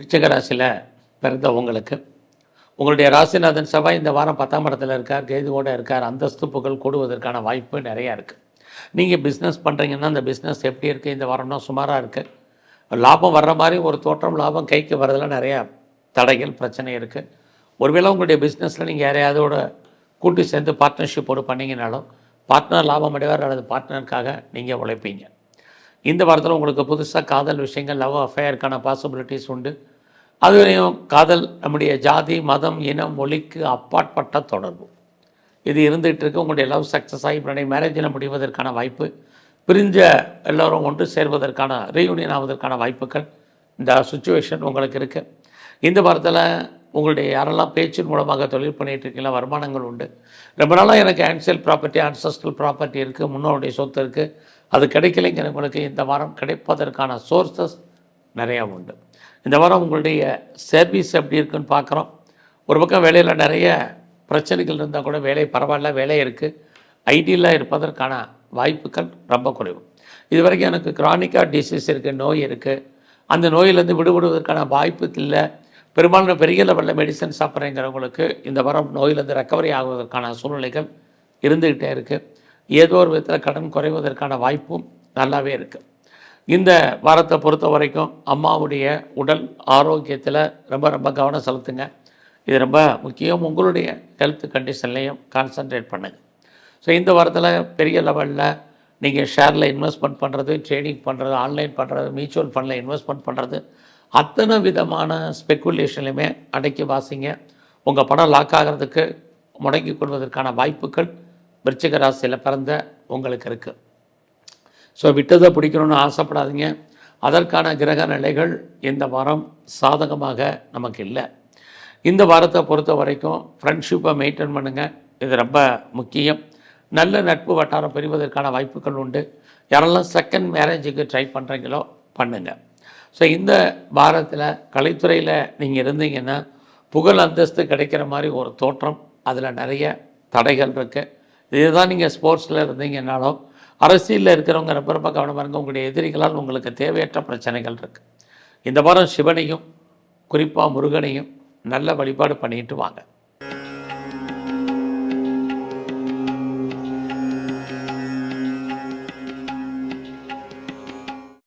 ரிச்சகராசியில் பிறந்தவங்களுக்கு பிறந்த உங்களுக்கு உங்களுடைய ராசிநாதன் செவ்வாய் இந்த வாரம் பத்தாம் இடத்துல இருக்கார் கேதுவோடு இருக்கார் அந்தஸ்து புகழ் கூடுவதற்கான வாய்ப்பு நிறையா இருக்குது நீங்கள் பிஸ்னஸ் பண்ணுறீங்கன்னா அந்த பிஸ்னஸ் எப்படி இருக்குது இந்த வாரம்னா சுமாராக இருக்குது லாபம் வர்ற மாதிரி ஒரு தோற்றம் லாபம் கைக்கு வரதெல்லாம் நிறையா தடைகள் பிரச்சனை இருக்குது ஒருவேளை உங்களுடைய பிஸ்னஸில் நீங்கள் யாரையாவதோட கூட்டி சேர்ந்து பார்ட்னர்ஷிப்போடு பண்ணிங்கனாலும் பார்ட்னர் லாபம் அடைவார் அல்லது பார்ட்னருக்காக நீங்கள் உழைப்பீங்க. இந்த வாரத்தில் உங்களுக்கு புதுசாக காதல் விஷயங்கள் லவ் அஃபேருக்கான பாசிபிலிட்டிஸ் உண்டு. அதுலேயும் காதல் நம்முடைய ஜாதி மதம் இனம் மொழிக்கு அப்பாற்பட்ட தொடர்பு. இது இருந்துகிட்டு இருக்கு. உங்களுடைய லவ் சக்ஸஸ் ஆகி பின்னாடி மேரேஜில் முடிவதற்கான வாய்ப்பு பிரிஞ்ச எல்லோரும் ஒன்று சேர்வதற்கான ரீயூனியன் ஆவதற்கான வாய்ப்புகள் இந்த சுச்சுவேஷன் உங்களுக்கு இருக்குது இந்த வாரத்தில் உங்களுடைய யாரெல்லாம் பேச்சின் மூலமாக தொழில் பண்ணிகிட்டு இருக்கீங்களா வருமானங்கள் உண்டு. ரொம்ப நாளாக எனக்கு ஆன்சியல் ப்ராப்பர்ட்டி ஆன்சஸ்டல் ப்ராப்பர்ட்டி இருக்குது முன்னோருடைய சொத்து இருக்குது அது கிடைக்கலைங்கிறவங்களுக்கு இந்த வாரம் கிடைப்பதற்கான சோர்சஸ் நிறையா உண்டு. இந்த வாரம் உங்களுடைய சர்வீஸ் எப்படி இருக்குன்னு பார்க்குறோம். ஒரு பக்கம் வேலையில் நிறைய பிரச்சனைகள் இருந்தால் கூட வேலை பரவாயில்ல வேலை இருக்குது ஐடியில் இருப்பதற்கான வாய்ப்புகள் ரொம்ப குறைவு. இது வரைக்கும் எனக்கு கிரானிக்காக டிசீஸ் இருக்குது நோய் இருக்குது அந்த நோயிலேருந்து விடுபடுவதற்கான வாய்ப்பு இல்லை. பெரும்பாலும் பெரிய லெவலில் மெடிசன் சாப்பிட்றேங்கிறவங்களுக்கு இந்த வாரம் நோயிலேருந்து ரெக்கவரி ஆகுவதற்கான சூழ்நிலைகள் இருந்துக்கிட்டே இருக்குது ஏதோ ஒரு விதத்தில் கடன் குறைவதற்கான வாய்ப்பும் நல்லாவே இருக்குது இந்த வாரத்தை பொறுத்த வரைக்கும் அம்மாவுடைய உடல் ஆரோக்கியத்தில் ரொம்ப ரொம்ப கவனம் செலுத்துங்க. இது ரொம்ப முக்கியம். உங்களுடைய ஹெல்த் கண்டிஷன்லையும் கான்சன்ட்ரேட் பண்ணுங்கள் ஸோ இந்த வாரத்தில் பெரிய லெவலில் நீங்கள் ஷேரில் இன்வெஸ்ட்மெண்ட் பண்ணுறது ட்ரேடிங் பண்ணுறது ஆன்லைன் பண்ணுறது மியூச்சுவல் ஃபண்டில் இன்வெஸ்ட்மெண்ட் பண்ணுறது அத்தனை விதமான ஸ்பெக்குலேஷன்லையுமே அடக்கி வாசிங்க. உங்கள் பணம் லாக் ஆகிறதுக்கு முடங்கி கொள்வதற்கான வாய்ப்புகள் விருச்சிக ராசியில் பிறந்த உங்களுக்கு இருக்குது ஸோ விட்டதை பிடிக்கணும்னு ஆசைப்படாதீங்க. அதற்கான கிரக நிலைகள் இந்த வாரம் சாதகமாக நமக்கு இல்லை. இந்த வாரத்தை பொறுத்த வரைக்கும் ஃப்ரெண்ட்ஷிப்பை மெயின்டைன் பண்ணுங்கள் இது ரொம்ப முக்கியம். நல்ல நட்பு வட்டாரம் பெறுவதற்கான வாய்ப்புகள் உண்டு. யாரெல்லாம் செகண்ட் மேரேஜுக்கு ட்ரை பண்ணுறீங்களோ பண்ணுங்கள் ஸோ இந்த வாரத்தில் கலைத்துறையில் நீங்கள் இருந்தீங்கன்னா புகழ் அந்தஸ்து கிடைக்கிற மாதிரி ஒரு தோற்றம். அதில் நிறைய தடைகள் இருக்குது இதுதான் நீங்கள் ஸ்போர்ட்ஸில் இருந்தீங்கன்னாலும் அரசியலில் இருக்கிறவங்க ரொம்ப ரொம்ப கவனமாக இருங்க. உங்களுடைய எதிரிகளால் உங்களுக்கு தேவையற்ற பிரச்சனைகள் இருக்குது இந்த வாரம் சிவனையும் குறிப்பாக முருகனையும் நல்ல வழிபாடு பண்ணிட்டு வாங்க.